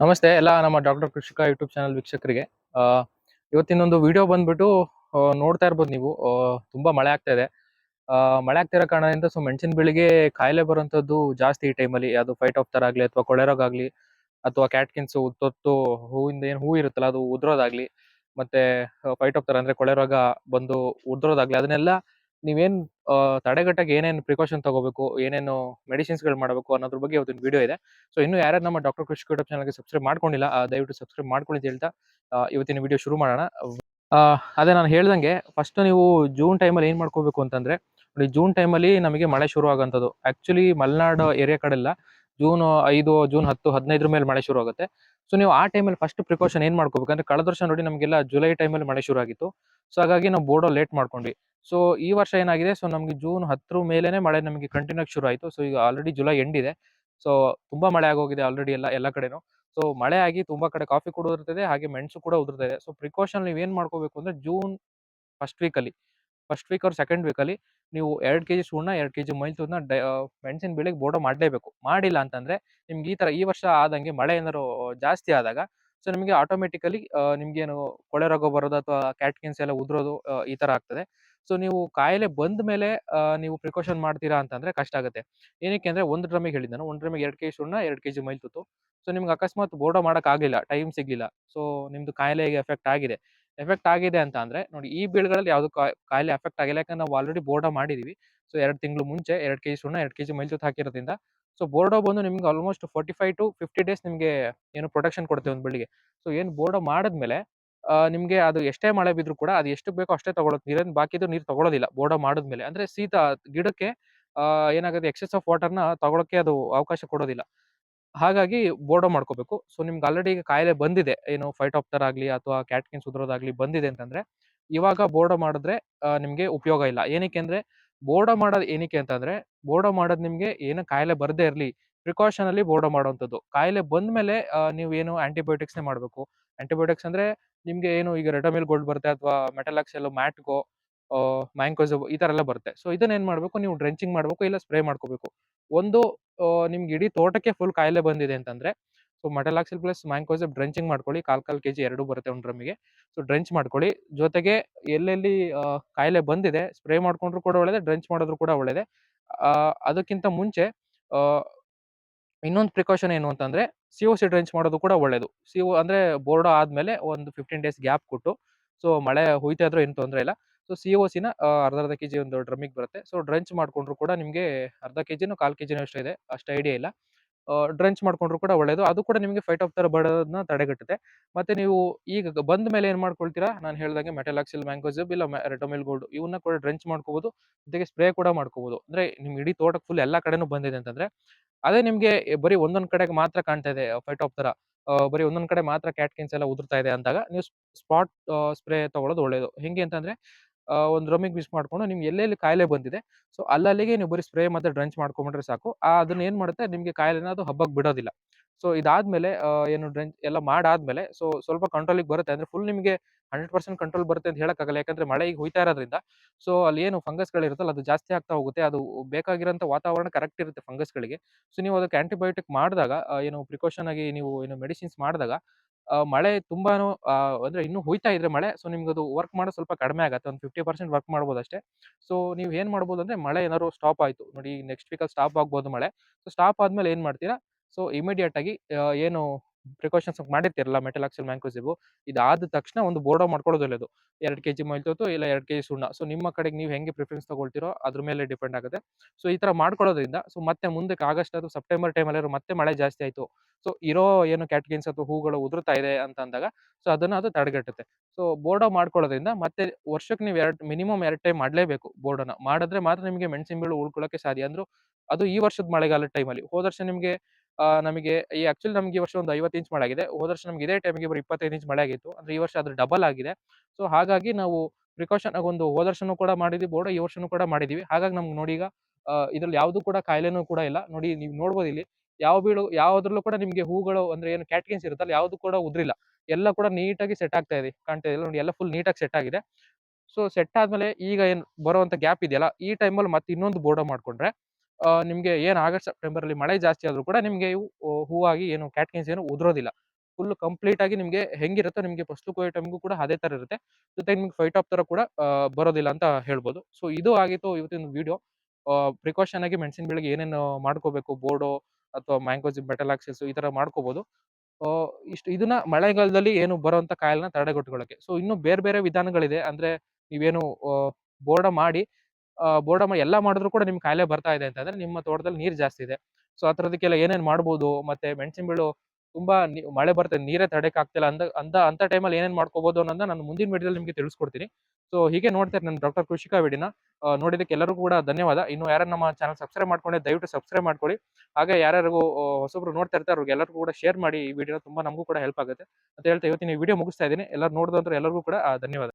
ನಮಸ್ತೆ ಎಲ್ಲ ನಮ್ಮ ಡಾಕ್ಟರ್ ಕೃಷಿಕ ಯೂಟ್ಯೂಬ್ ಚಾನಲ್ ವೀಕ್ಷಕರಿಗೆ. ಇವತ್ತಿನೊಂದು ವಿಡಿಯೋ ಬಂದ್ಬಿಟ್ಟು ನೋಡ್ತಾ ಇರ್ಬೋದು ನೀವು. ತುಂಬಾ ಮಳೆ ಆಗ್ತಾ ಇದೆ. ಮಳೆ ಆಗ್ತಿರೋ ಕಾರಣದಿಂದ ಸೊ ಮೆಣಸಿನ ಬೆಳೆಗೆ ಕಾಯಿಲೆ ಬರುವಂತದ್ದು ಜಾಸ್ತಿ ಈ ಟೈಮಲ್ಲಿ ಅದು ಫೈಟ್ ಆಫ್ ತರ ಆಗ್ಲಿ ಅಥವಾ ಕೊಳೆರೋಗ ಆಗ್ಲಿ, ಅಥವಾ ಕ್ಯಾಟ್ಕಿನ್ಸ್ ಉತ್ತೊತ್ತು ಹೂವಿಂದ ಏನು ಹೂ ಇರುತ್ತಲ್ಲ ಅದು ಉದ್ರೋದಾಗ್ಲಿ, ಮತ್ತೆ ಫೈಟ್ ಆಫ್ ತರ ಅಂದ್ರೆ ಕೊಳೆರೋಗ ಬಂದು ಉದ್ರೋದಾಗ್ಲಿ, ಅದನ್ನೆಲ್ಲ ನೀವೇನ್ ತಡೆಗಟ್ಟಕ್ಕೆ ಏನೇನು ಪ್ರಿಕಾಷನ್ ತಗೋಬೇಕು, ಏನೇನು ಮೆಡಿಸಿನ್ಸ್ಗಳು ಮಾಡಬೇಕು ಅನ್ನೋದ್ರ ಬಗ್ಗೆ ಇವತ್ತಿನ ವಿಡಿಯೋ ಇದೆ. ಸೊ ಇನ್ನು ಯಾರು ನಮ್ಮ ಡಾಕ್ಟರ್ ಕೃಷಿ ಯೂಟ್ಯೂಬ್ ಚಾನಲ್ಗೆ ಸಬ್ಸ್ಕ್ರೈಬ್ ಮಾಡ್ಕೊಂಡಿಲ್ಲ ದಯವಿಟ್ಟು ಸಬ್ಸ್ಕ್ರೈಬ್ ಮಾಡ್ಕೊಳ್ಳಿ ಅಂತ ಹೇಳ್ತಾ ಇವತ್ತಿನ ವಿಡಿಯೋ ಶುರು ಮಾಡೋಣ. ಅದೇ ನಾನು ಹೇಳ್ದಂಗೆ ಫಸ್ಟ್ ನೀವು ಜೂನ್ ಟೈಮಲ್ಲಿ ಏನ್ ಮಾಡ್ಕೋಬೇಕು ಅಂತಂದ್ರೆ, ನೋಡಿ ಜೂನ್ ಟೈಮಲ್ಲಿ ನಮಗೆ ಮಳೆ ಶುರು ಆಗೋಂಥದ್ದು ಆಕ್ಚುಲಿ ಮಲೆನಾಡು ಏರಿಯಾ ಕಡೆಲ್ಲ ಜೂನ್ ಐದು ಜೂನ್ ಹತ್ತು, ಹದಿನೈದರ ಮೇಲೆ ಮಳೆ ಶುರು ಆಗುತ್ತೆ. ಸೊ ನೀವು ಆ ಟೈಮಲ್ಲಿ ಫಸ್ಟ್ ಪ್ರಿಕಾಷನ್ ಏನು ಮಾಡ್ಕೋಬೇಕು? ಅಂದರೆ ಕಳೆದ ವರ್ಷ ನೋಡಿ ನಮಗೆಲ್ಲ ಜುಲೈ ಟೈಮಲ್ಲಿ ಮಳೆ ಶುರು ಆಗಿತ್ತು. ಸೊ ಹಾಗಾಗಿ ನಾವು ಬೋರ್ಡೋ ಲೇಟ್ ಮಾಡ್ಕೊಂಡ್ವಿ. ಸೊ ಈ ವರ್ಷ ಏನಾಗಿದೆ? ಸೊ ನಮಗೆ ಜೂನ್ ಹತ್ತರ ಮೇಲೇ ಮಳೆ ನಮಗೆ ಕಂಟಿನ್ಯೂ ಆಗಿ ಶುರು ಆಯಿತು. ಸೊ ಈಗ ಆಲ್ರೆಡಿ ಜುಲೈ ಎಂಡ್ ಇದೆ. ಸೊ ತುಂಬಾ ಮಳೆ ಆಗೋಗಿದೆ ಆಲ್ರೆಡಿ ಎಲ್ಲ ಎಲ್ಲ ಕಡೆನೂ. ಸೊ ಮಳೆ ಆಗಿ ತುಂಬಾ ಕಡೆ ಕಾಫಿ ಕೂಡ ಉದುರ್ತಿದೆ, ಹಾಗೆ ಮೆಣಸು ಕೂಡ ಉದುರ್ತಾ ಇದೆ ಸೊ ಪ್ರಿಕಾಷನ್ ನೀವು ಏನು ಮಾಡ್ಕೋಬೇಕು ಅಂದ್ರೆ ಜೂನ್ ಫಸ್ಟ್ ವೀಕಲ್ಲಿ ಫಸ್ಟ್ ವೀಕ್ ಅವ್ರ ಸೆಕೆಂಡ್ ವೀಕ್ ಅಲ್ಲಿ ನೀವು ಎರಡು ಕೆಜಿ ಸುಣ್ಣ, ಎರಡು ಕೆಜಿ ಡೈ ಮೆಣಸಿನ ಬೆಳೆಗೆ ಬೋಡೋ ಮಾಡಲೇಬೇಕು. ಮಾಡಿಲ್ಲ ಅಂತಂದ್ರೆ ನಿಮ್ಗೆ ಈ ತರ ಈ ವರ್ಷ ಆದಂಗೆ ಮಳೆ ಏನಾದ್ರು ಜಾಸ್ತಿ ಆದಾಗ ಸೊ ನಿಮಗೆ ಆಟೋಮೆಟಿಕಲಿ ನಿಮ್ಗೇನು ಕೊಳೆ ರೋಗ ಬರೋದು ಅಥವಾ ಕ್ಯಾಟ್ಕಿನ್ಸ್ ಎಲ್ಲ ಉದುರೋದು ಈ ತರ ಆಗ್ತದೆ. ಸೊ ನೀವು ಕಾಯಿಲೆ ಬಂದ ಮೇಲೆ ನೀವು ಪ್ರಿಕಾಷನ್ ಮಾಡ್ತೀರಾ ಅಂತಂದ್ರೆ ಕಷ್ಟ ಆಗುತ್ತೆ. ಏನಕ್ಕೆ ಅಂದ್ರೆ ಒಂದು ಡ್ರಮಿಗೆ ಹೇಳಿದ್ದು ನಾನು, ಒಂದು ಡ್ರಮಿಗೆ ಎರಡು ಕೆಜಿ ಸುಣ್ಣ, ಎರಡು ಕೆಜಿ ಮೈಲ್ತುತ್ತು ಸೊ ನಿಮ್ಗೆ ಅಕಸ್ಮಾತ್ ಬೋರ್ಡೋ ಮಾಡೋಕ್ಕಾಗಲಿಲ್ಲ ಟೈಮ್ ಸಿಗ್ಲಿಲ್ಲ. ಸೊ ನಿಮ್ದು ಕಾಯಿಲೆಗೆ ಎಫೆಕ್ಟ್ ಆಗಿದೆ. ಎಫೆಕ್ಟ್ ಆಗಿದೆ ಅಂತ ಅಂದ್ರೆ, ನೋಡಿ ಈ ಬೀಳ್ಗಳಲ್ಲಿ ಯಾವ್ದು ಕಾಯಿಲೆ ಎಫೆಕ್ಟ್ ಆಗಿಲ್ಲ. ಯಾಕಂದ್ರೆ ನಾವು ಆಲ್ರೆಡಿ ಬೋರ್ಡೋ ಮಾಡಿದೀವಿ. ಸೊ ಎರಡು ತಿಂಗಳು ಮುಂಚೆ, ಎರಡು ಕೆಜಿ ಸುಣ್ಣ, ಎರಡು ಕೆಜಿ ಜೊತೆ ಹಾಕಿರೋದ್ರಿಂದ. ಸೊ ಬೋರ್ಡೋ ಬಂದು ನಿಮ್ಗೆ almost forty five to fifty days ನಿಮಗೆ ಏನು ಪ್ರೊಟೆಕ್ಷನ್ ಕೊಡುತ್ತೆ ಒಂದು ಬೆಳಿಗ್ಗೆ ಸೊ ಏನು ಬೋರ್ಡೋ ಮಾಡಿದ್ಮೇಲೆ ನಿಮಗೆ ಅದು ಎಷ್ಟೇ ಮಳೆ ಬಿದ್ರು ಕೂಡ ಅದು ಎಷ್ಟು ಬೇಕೋ ಅಷ್ಟೇ ತಗೊಳುತ್ತೆ ನೀರೇನು ಬಾಕಿದು ನೀರು ತಗೊಳ್ಳೋದಿಲ್ಲ ಬೋರ್ಡೋ ಮಾಡಿದ್ಮೇಲೆ. ಅಂದ್ರೆ ಶೀತ, ಗಿಡಕ್ಕೆ ಏನಾಗುತ್ತೆ ಎಕ್ಸೆಸ್ ಆಫ್ ವಾಟರ್ನ ತಗೊಳಕ್ಕೆ ಅದು ಅವಕಾಶ ಕೊಡೋದಿಲ್ಲ. ಹಾಗಾಗಿ ಬೋರ್ಡೋ ಮಾಡ್ಕೋಬೇಕು. ಸೊ, ನಿಮ್ಗೆ ಆಲ್ರೆಡಿ ಈಗ ಕಾಯಿಲೆ ಬಂದಿದೆ. ಏನು ಫೈಟ್ ಆಫ್ತರ್ ಆಗಲಿ ಅಥವಾ ಕ್ಯಾಟ್ಕಿನ್ ಸುಧರೋದಾಗಲಿ ಬಂದಿದೆ ಅಂತಂದ್ರೆ, ಇವಾಗ ಬೋರ್ಡೋ ಮಾಡಿದ್ರೆ ನಿಮಗೆ ಉಪಯೋಗ ಇಲ್ಲ. ಏನಕ್ಕೆ ಅಂದ್ರೆ ಬೋರ್ಡೋ ಮಾಡೋದು ಏನಕ್ಕೆ ಅಂತಂದ್ರೆ ಬೋರ್ಡೋ ಮಾಡೋದು ನಿಮಗೆ ಏನು ಕಾಯಿಲೆ ಬರದೇ ಇರಲಿ ಪ್ರಿಕಾಷನ್ ಅಲ್ಲಿ ಬೋರ್ಡೋ ಮಾಡುವಂಥದ್ದು ಕಾಯಿಲೆ ಬಂದ ಮೇಲೆ ನೀವು ಏನು ಆಂಟಿಬಯೋಟಿಕ್ಸ್ ಮಾಡಬೇಕು. ಆಂಟಿಬಯೋಟಿಕ್ಸ್ ಅಂದ್ರೆ ನಿಮಗೆ ಏನು ಈಗ ರೆಟಮಿಲ್ ಗೋಲ್ಡ್ ಬರುತ್ತೆ ಅಥವಾ ಮೆಟಲಾಕ್ಸ್ ಮ್ಯಾಟ್ಗೋ ಮ್ಯಾಂಕೋಸೋ ಈ ತರ ಎಲ್ಲ ಬರುತ್ತೆ. ಸೊ, ಇದನ್ನ ಏನು ಮಾಡ್ಬೇಕು? ನೀವು ಡ್ರೆಂಚಿಂಗ್ ಮಾಡ್ಬೇಕು, ಇಲ್ಲ ಸ್ಪ್ರೇ ಮಾಡ್ಕೋಬೇಕು. ಒಂದು ನಿಮ್ಗೆ ಇಡೀ ತೋಟಕ್ಕೆ ಫುಲ್ ಕಾಯಿಲೆ ಬಂದಿದೆ ಅಂತಂದ್ರೆ, so, metalaxyl plus mancozeb drenching ಮಾಡ್ಕೊಳ್ಳಿ. ಕಾಲ್ ಕಾಲ್ ಕೆಜಿ ಎರಡು ಬರುತ್ತೆ ಒಂದು ಡ್ರಮ್ಮಿಗೆ. ಸೊ, ಡ್ರೆಂಚ್ ಮಾಡ್ಕೊಳ್ಳಿ. ಜೊತೆಗೆ ಎಲ್ಲೆಲ್ಲಿ ಕಾಯಿಲೆ ಬಂದಿದೆ, ಸ್ಪ್ರೇ ಮಾಡ್ಕೊಂಡ್ರು ಕೂಡ ಒಳ್ಳೇದೇ, ಡ್ರೆಂಚ್ ಮಾಡಿದ್ರು ಕೂಡ ಒಳ್ಳೇದೇ. ಅದಕ್ಕಿಂತ ಮುಂಚೆ ಇನ್ನೊಂದು ಪ್ರಿಕಾಷನ್ ಏನು ಅಂತಂದ್ರೆ, ಸಿ ಡ್ರೆಂಚ್ ಮಾಡೋದು ಕೂಡ ಒಳ್ಳೇದು. ಸಿ ಒ ಅಂದ್ರೆ ಬೋರ್ಡೋ ಆದ್ಮೇಲೆ ಒಂದು ಫಿಫ್ಟೀನ್ ಡೇಸ್ ಗ್ಯಾಪ್ ಕೊಟ್ಟು, ಸೊ, ಮಳೆ ಹುಯ್ತಾ ಇದ್ರೂ ಏನು ತೊಂದರೆ ಇಲ್ಲ. ಸೊ ಸಿ ಒ ಸಿನ ಅರ್ಧ ಅರ್ಧ ಕೆಜಿ ಒಂದು ಡ್ರಮ್ಮಿಗೆ ಬರುತ್ತೆ. ಸೊ, ಡ್ರಂಚ್ ಮಾಡಿಕೊಂಡ್ರು ಕೂಡ ನಿಮಗೆ ಅರ್ಧ ಕೆ ಜಿನೂ ಕಾಲು ಕೆ ಜಿನೂ ಅಷ್ಟೇ ಇದೆ, ಅಷ್ಟು ಐಡಿಯಾ ಇಲ್ಲ. ಡ್ರಂಚ್ ಮಾಡಿಕೊಂಡ್ರು ಕೂಡ ಒಳ್ಳೆಯದು ಅದು ಕೂಡ ನಿಮಗೆ ಫೈಟ್ ಆಫ್ ಥರ ಬರೋದನ್ನ ತಡೆಗಟ್ಟುತ್ತೆ. ಮತ್ತೆ ನೀವು ಈಗ ಬಂದ ಮೇಲೆ ಏನು ಮಾಡ್ಕೊಳ್ತೀರಾ? ನಾನು ಹೇಳ್ದಂಗೆ ಮೆಟಲಾಕ್ಸಿಲ್, ಮ್ಯಾಂಗೋಸಿಬ್ ಇಲ್ಲ ರೆಟೋಮಿಲ್ ಗೋಲ್ಡ್ ಇವನ್ನ ಕೂಡ ಡ್ರಂಚ್ ಮಾಡ್ಕೋಬೋದು. ಜೊತೆಗೆ ಸ್ಪ್ರೇ ಕೂಡ ಮಾಡ್ಕೋಬೋದು. ಅಂದ್ರೆ ನಿಮ್ಗೆ ಇಡೀ ತೋಟಕ್ಕೆ ಫುಲ್ ಎಲ್ಲ ಕಡೆನೂ ಬಂದಿದೆ ಅಂತಂದ್ರೆ, ಅದೇ ನಿಮಗೆ ಬರೀ ಒಂದೊಂದು ಕಡೆಗೆ ಮಾತ್ರ ಕಾಣ್ತಾ ಇದೆ ಫೈಟ್ ಆಫ್ ಥರ ಬರೀ ಒಂದೊಂದು ಕಡೆ ಮಾತ್ರ ಕ್ಯಾಟ್ಕಿನ್ಸ್ ಎಲ್ಲ ಉದುರ್ತಾ ಇದೆ ಅಂದಾಗ, ನೀವು ಸ್ಪಾಟ್ ಸ್ಪ್ರೇ ತಗೊಳ್ಳೋದು ಒಳ್ಳೆಯದು ಹೆಂಗೆ ಅಂತಂದ್ರೆ ಒಂದ್ ರಮಿಂಗ್ ಮಿಸ್ ಮಾಡ್ಕೊಂಡು ನಿಮ್ಗೆ ಎಲ್ಲೆಲ್ಲಿ ಕಾಯಿಲೆ ಬಂದಿದೆ, ಸೊ ಅಲ್ಲಲ್ಲಿಗೆ ನೀವು ಬರೀ ಸ್ಪ್ರೇ ಮತ್ತು ಡ್ರಂಚ್ ಮಾಡ್ಕೊಂಡ್ಬಿಟ್ರೆ ಸಾಕು. ಅದನ್ನ ಏನು ಮಾಡುತ್ತೆ, ನಿಮಗೆ ಕಾಯಿಲೆನ ಅದು ಹಬ್ಬಕ್ಕೆ ಬಿಡೋದಿಲ್ಲ. ಸೊ ಇದಾದ್ಮೇಲೆ ಏನು ಡ್ರಂಚ್ ಎಲ್ಲ ಮಾಡಾದ್ಮೇಲೆ, ಸೊ ಸ್ವಲ್ಪ ಕಂಟ್ರೋಲಿಗೆ ಬರುತ್ತೆ. ಅಂದ್ರೆ ಫುಲ್ ನಿಮಗೆ ಹಂಡ್ರೆಡ್ ಪರ್ಸೆಂಟ್ ಕಂಟ್ರೋಲ್ ಬರುತ್ತೆ ಅಂತ ಹೇಳೋಕ್ಕಾಗಲ್ಲ. ಯಾಕಂದ್ರೆ ಮಳೆ ಈಗ ಹೋಯ್ತಾ ಇರೋದ್ರಿಂದ, ಸೊ ಅಲ್ಲಿ ಏನು ಫಂಗಸ್ಗಳಿರುತ್ತಲ್ಲ, ಅದು ಜಾಸ್ತಿ ಆಗ್ತಾ ಹೋಗುತ್ತೆ. ಅದು ಬೇಕಾಗಿರೋಂಥ ವಾತಾವರಣ ಕರೆಕ್ಟ್ ಇರುತ್ತೆ ಫಂಗಸ್ಗಳಿಗೆ. ಸೊ ನೀವು ಅದಕ್ಕೆ ಆಂಟಿಬಯೋಟಿಕ್ ಮಾಡಿದಾಗ ಏನು ಪ್ರಿಕಾಷನ್ ಆಗಿ ನೀವು ಏನು ಮೆಡಿಸಿನ್ಸ್ ಮಾಡಿದಾಗ ಮಳೆ ತುಂಬಾನು ಅಂದ್ರೆ ಇನ್ನೂ ಹುಯ್ತಾ ಇದ್ರೆ ಮಳೆ, ಸೊ ನಿಮ್ಗೆ ಅದು ವರ್ಕ್ ಮಾಡೋದು ಸ್ವಲ್ಪ ಕಡಿಮೆ ಆಗುತ್ತೆ, ಒಂದು ಫಿಫ್ಟಿ ಪರ್ಸೆಂಟ್ ವರ್ಕ್ ಮಾಡ್ಬೋದು ಅಷ್ಟೇ. ಸೊ ನೀವು ಏನ್ ಮಾಡ್ಬೋದು ಅಂದ್ರೆ ಮಳೆ ಏನಾದ್ರು ಸ್ಟಾಪ್ ಆಯ್ತು, ನೋಡಿ ನೆಕ್ಸ್ಟ್ ವೀಕಲ್ಲಿ ಸ್ಟಾಪ್ ಆಗ್ಬೋದು ಮಳೆ. ಸೊ ಸ್ಟಾಪ್ ಆದ್ಮೇಲೆ ಏನ್ ಮಾಡ್ತೀರಾ? ಸೊ ಇಮಿಡಿಯೇಟ್ ಆಗಿ ಏನು ಪ್ರಿಕಾಷನ್ಸ್ ಮಾಡಿರ್ತೀರಲ್ಲ ಮೆಟಲಾಕ್ಸಿಲ್ ಮ್ಯಾಂಕೋಸಿಬು ಇದಾದ ತಕ್ಷಣ ಒಂದು ಬೋರ್ಡೋ ಮಾಡ್ಕೊಳ್ಳೋದು ಒಳ್ಳೆಯದು ಎರಡು ಕೆಜಿ ಮೈಲ್ತೋತು ಇಲ್ಲ ಎರಡು ಕೆಜಿ ಸುಣ್ಣ. ಸೊ ನಿಮ್ಮ ಕಡೆಗೆ ನೀವು ಹೆಂಗೆ ಪ್ರಿಫರೆನ್ಸ್ ತಗೊಳ್ತೀರೋ ಅದ್ರ ಮೇಲೆ ಡಿಪೆಂಡ್ ಆಗುತ್ತೆ. ಸೊ ಈ ಥರ ಮಾಡ್ಕೊಳ್ಳೋದ್ರಿಂದ ಸೊ ಮತ್ತೆ ಮುಂದಕ್ಕೆ ಆಗಸ್ಟ್ ಅದು ಸೆಪ್ಟೆಂಬರ್ ಟೈಮಲ್ಲಿ ಮತ್ತೆ ಮಳೆ ಜಾಸ್ತಿ ಆಯಿತು. ಸೊ ಇರೋ ಏನು ಕ್ಯಾಟ್ಕಿನ್ಸ್ ಅಥವಾ ಹೂಗಳು ಉದುರ್ತಾ ಇದೆ ಅಂತ ಅಂದಾಗ ಸೊ ಅದನ್ನ ಅದು ತಡೆಗಟ್ಟುತ್ತೆ. ಸೊ ಬೋರ್ಡೋ ಮಾಡ್ಕೊಳ್ಳೋದ್ರಿಂದ ಮತ್ತೆ ವರ್ಷಕ್ಕೆ ನೀವು ಎರಡು ಮಿನಿಮಮ್ ಎರಡು ಟೈಮ್ ಮಾಡಲೇಬೇಕು ಬೋರ್ಡನ್ನ ಮಾಡಿದ್ರೆ ಮಾತ್ರ ನಿಮಗೆ ಮೆಣಸಿನ ಬೀಳು ಉಳ್ಕೊಳ್ಳೋಕೆ ಸಾಧ್ಯ. ಅಂದ್ರು, ಅದು ಈ ವರ್ಷದ ಮಳೆಗಾಲದ ಟೈಮಲ್ಲಿ ಹೋದ ವರ್ಷ ನಿಮಗೆ ನಮಗೆ ಈ ಆಕ್ಚುಲಿ ನಮಗೆ ಈ ವರ್ಷ ಒಂದು ಐವತ್ತು ಇಂಚ್ ಮಳೆ ಆಗಿದೆ. ಹೋದ ವರ್ಷ ನಮ್ಗೆ ಇದೇ ಟೈಮಿಗೆ ಬರೀ ಇಪ್ಪತ್ತೈದು ಇಂಚ್ ಮಳೆ ಆಗಿತ್ತು. ಅಂದ್ರೆ ಈ ವರ್ಷ ಅದ್ರ ಡಬಲ್ ಆಗಿದೆ. ಸೊ ಹಾಗಾಗಿ ನಾವು ಪ್ರಿಕಾಷನ್ ಒಂದು ಹೋದ ವರ್ಷನೂ ಕೂಡ ಮಾಡಿದ್ವಿ, ಬೋರ್ಡ್ ಈ ವರ್ಷನೂ ಕೂಡ ಮಾಡಿದೀವಿ. ಹಾಗಾಗಿ ನಮ್ಗೆ ನೋಡಿ ಈಗ ಇದ್ರಲ್ಲಿ ಯಾವುದು ಕೂಡ ಕಾಯಿಲೆನೂ ಕೂಡ ಇಲ್ಲ. ನೋಡಿ ನೀವು ನೋಡ್ಬೋದು ಇಲ್ಲಿ, ಯಾವ ಬೀಳು, ಯಾವ್ದ್ರಲ್ಲೂ ಕೂಡ ನಿಮಗೆ ಹೂಗಳು ಅಂದ್ರೆ ಏನು ಕ್ಯಾಟ್ಕಿನ್ಸ್ ಇರುತ್ತಲ್ಲ, ಯಾವುದು ಕೂಡ ಉದ್ರಿಲ್ಲ. ಎಲ್ಲ ಕೂಡ ನೀಟಾಗಿ ಸೆಟ್ ಆಗ್ತಾ ಇದೆ, ಕಾಣ್ತಾ ಇದೆ. ನೋಡಿ ಎಲ್ಲ ಫುಲ್ ನೀಟಾಗಿ ಸೆಟ್ ಆಗಿದೆ. ಸೊ ಸೆಟ್ ಆದ್ಮೇಲೆ ಈಗ ಏನು ಬರುವಂತ ಗ್ಯಾಪ್ ಇದೆಯಲ್ಲ, ಈ ಟೈಮಲ್ಲಿ ಮತ್ತೆ ಇನ್ನೊಂದು ಬೋರ್ಡ್ ಮಾಡ್ಕೊಂಡ್ರೆ ನಿಮ್ಗೆ ಏನ್ ಆಗಸ್ಟ್ ಸೆಪ್ಟೆಂಬರ್ ಅಲ್ಲಿ ಮಳೆ ಜಾಸ್ತಿ ಆದ್ರೂ ಕೂಡ ನಿಮಗೆ ಇವು ಹೂವಾಗಿ ಏನು ಕ್ಯಾಟ್ಕಿನ್ಸ್ ಏನು ಉದುರೋದಿಲ್ಲ. ಫುಲ್ ಕಂಪ್ಲೀಟ್ ಆಗಿ ನಿಮಗೆ ಹೆಂಗಿರುತ್ತೋ ನಿಮಗೆ ಫಸ್ಟ್ ಕೋಯ್ ಟೈಮ್ಗೂ ಕೂಡ ಅದೇ ತರ ಇರುತ್ತೆ. ಜೊತೆಗೆ ನಿಮ್ಗೆ ಫೈಟ್ ಆಫ್ ತರ ಕೂಡ ಬರೋದಿಲ್ಲ ಅಂತ ಹೇಳ್ಬೋದು. ಸೊ ಇದು ಆಗಿತ್ತು ಇವತ್ತಿನ ವಿಡಿಯೋ. ಪ್ರಿಕಾಷನ್ ಆಗಿ ಮೆಣಸಿನ ಬೆಳೆಗೆ ಏನೇನು ಮಾಡ್ಕೋಬೇಕು? ಬೋರ್ಡೋ ಅಥವಾ ಮ್ಯಾಂಗೋಸ್ ಬೆಟಲಾಕ್ಸಿಸ್ ಈ ತರ ಮಾಡ್ಕೋಬಹುದು ಆ, ಇಷ್ಟು ಇದನ್ನ ಮಳೆಗಾಲದಲ್ಲಿ ಏನು ಬರೋವಂಥ ಕಾಯಿಲೆನ ತಡೆಗಟ್ಟುಕೊಳ್ಳಕ್ಕೆ. ಸೊ ಇನ್ನು ಬೇರೆ ಬೇರೆ ವಿಧಾನಗಳಿದೆ. ಅಂದ್ರೆ ನೀವೇನು ಬೋರ್ಡ ಮಾಡಿ ಬೋರ್ಡ ಎಲ್ಲ ಮಾಡಿದ್ರು ಕೂಡ ನಿಮ್ಗೆ ಕಾಯಿಲೆ ಬರ್ತಾ ಇದೆ ಅಂತಂದ್ರೆ ನಿಮ್ಮ ತೋಟದಲ್ಲಿ ನೀರು ಜಾಸ್ತಿ ಇದೆ. ಸೊ ಆ ಥರದಕ್ಕೆಲ್ಲ ಏನೇನ್ ಮಾಡ್ಬೋದು? ಮತ್ತೆ ಮೆಣಸಿನ ಬೀಳು ತುಂಬಾ ಮಳೆ ಬರ್ತದೆ, ನೀರೇ ತಡೆಕ್ ಆಗ್ತಿಲ್ಲ ಅಂದ ಅಂತ ಅಂತ ಟೈಮಲ್ಲಿ ಏನೇನು ಮಾಡ್ಕೋಬಹುದು ಅನ್ನೋದನ್ನ ನಾನು ಮುಂದಿನ ವಿಡಿಯೋದಲ್ಲಿ ನಿಮಗೆ ತಿಳಿಸ್ಕೊಡ್ತೀನಿ. ಸೊ ಹೀಗೆ ನೋಡ್ತಾರೆ ನಾನು ಡಾಕ್ಟರ್ ಕೃಷಿಕಾ ವಿಡಿನ. ನೋಡಿದಕ್ಕೆ ಎಲ್ಲರಿಗೂ ಕೂಡ ಧನ್ಯವಾದ. ಇನ್ನು ಯಾರು ನಮ್ಮ ಚಾನಲ್ ಸಬ್ಸ್ಕ್ರೈಬ್ ಮಾಡ್ಕೊಂಡೆ ದಯವಿಟ್ಟು ಸಬ್ಸ್ಕ್ರೈಬ್ ಮಾಡ್ಕೊಳ್ಳಿ. ಹಾಗೆ ಯಾರ್ಯಾರಿಗೂ ಹೊಸಬ್ರು ನೋಡ್ತಾ ಇರ್ತಾರೆ ಅವ್ರಿಗೆ ಎಲ್ಲರಿಗೂ ಕೂಡ ಶೇರ್ ಮಾಡಿ ಈ ವಿಡಿಯೋ ತುಂಬಾ ನಮಗೂ ಕೂಡ ಹೆಲ್ಪ್ ಆಗುತ್ತೆ. ಅಂತ ಹೇಳ್ತಾ ಇವತ್ತಿನ ವಿಡಿಯೋ ಮುಗಿಸ್ತಾ ಇದ್ದೀನಿ. ಎಲ್ಲರೂ ನೋಡಿದ್ರು ಎಲ್ಲರಿಗೂ ಕೂಡ ಧನ್ಯವಾದ.